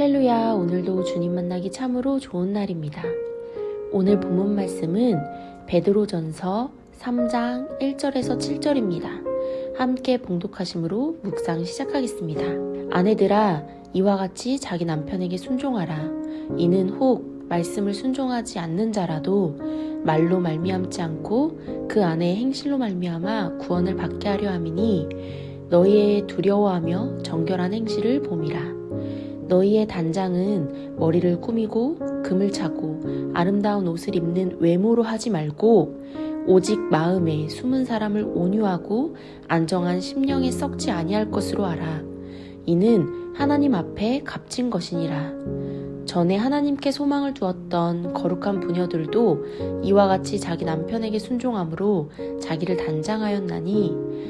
할렐루야, 오늘도 주님 만나기 참으로 좋은 날입니다. 오늘 본문 말씀은 베드로전서 3장 1절에서 7절입니다. 함께 봉독하심으로 묵상 시작하겠습니다. 아내들아, 이와 같이 자기 남편에게 순종하라. 이는 혹 말씀을 순종하지 않는 자라도 말로 말미암지 않고 그 안에 행실로 말미암아 구원을 받게 하려 함이니 너희의 두려워하며 정결한 행실을 봄이라. 너희의 단장은 머리를 꾸미고 금을 차고 아름다운 옷을 입는 외모로 하지 말고 오직 마음에 숨은 사람을 온유하고 안정한 심령에 썩지 아니할 것으로 알아. 이는 하나님 앞에 값진 것이니라. 전에 하나님께 소망을 두었던 거룩한 부녀들도 이와 같이 자기 남편에게 순종함으로 자기를 단장하였나니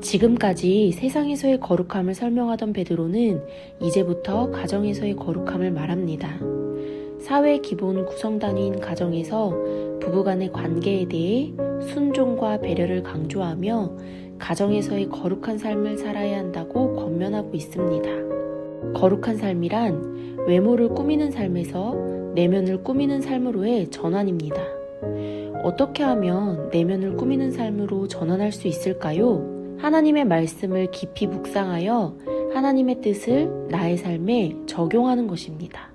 지금까지 세상에서의 거룩함을 설명하던 베드로는 이제부터 가정에서의 거룩함을 말합니다. 사회 기본 구성단위인 가정에서 부부간의 관계에 대해 순종과 배려를 강조하며 가정에서의 거룩한 삶을 살아야 한다고 권면하고 있습니다. 거룩한 삶이란 외모를 꾸미는 삶에서 내면을 꾸미는 삶으로의 전환입니다. 어떻게 하면 내면을 꾸미는 삶으로 전환할 수 있을까요? 하나님의 말씀을 깊이 묵상하여 하나님의 뜻을 나의 삶에 적용하는 것입니다.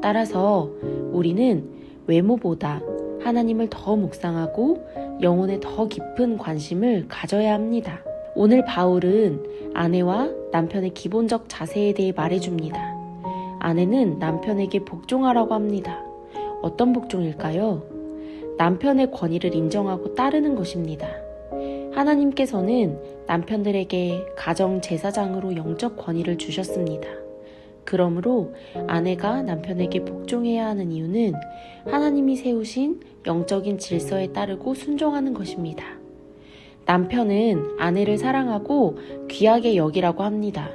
따라서 우리는 외모보다 하나님을 더 묵상하고 영혼에 더 깊은 관심을 가져야 합니다. 오늘 바울은 아내와 남편의 기본적 자세에 대해 말해줍니다. 아내는 남편에게 복종하라고 합니다. 어떤 복종일까요? 남편의 권위를 인정하고 따르는 것입니다. 하나님께서는 남편들에게 가정 제사장으로 영적 권위를 주셨습니다. 그러므로 아내가 남편에게 복종해야 하는 이유는 하나님이 세우신 영적인 질서에 따르고 순종하는 것입니다. 남편은 아내를 사랑하고 귀하게 여기라고 합니다.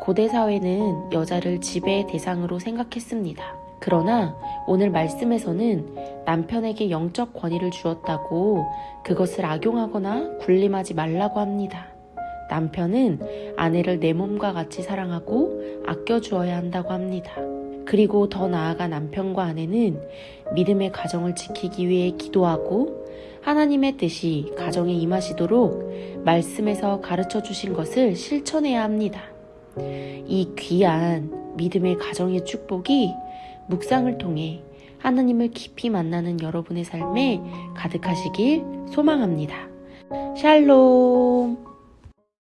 고대 사회는 여자를 지배의 대상으로 생각했습니다. 그러나 오늘 말씀에서는 남편에게 영적 권위를 주었다고 그것을 악용하거나 군림하지 말라고 합니다. 남편은 아내를 내 몸과 같이 사랑하고 아껴주어야 한다고 합니다. 그리고 더 나아가 남편과 아내는 믿음의 가정을 지키기 위해 기도하고 하나님의 뜻이 가정에 임하시도록 말씀에서 가르쳐 주신 것을 실천해야 합니다. 이 귀한 믿음의 가정의 축복이 묵상을 통해 하나님을 깊이 만나는 여러분의 삶에 가득하시길 소망합니다. 샬롬!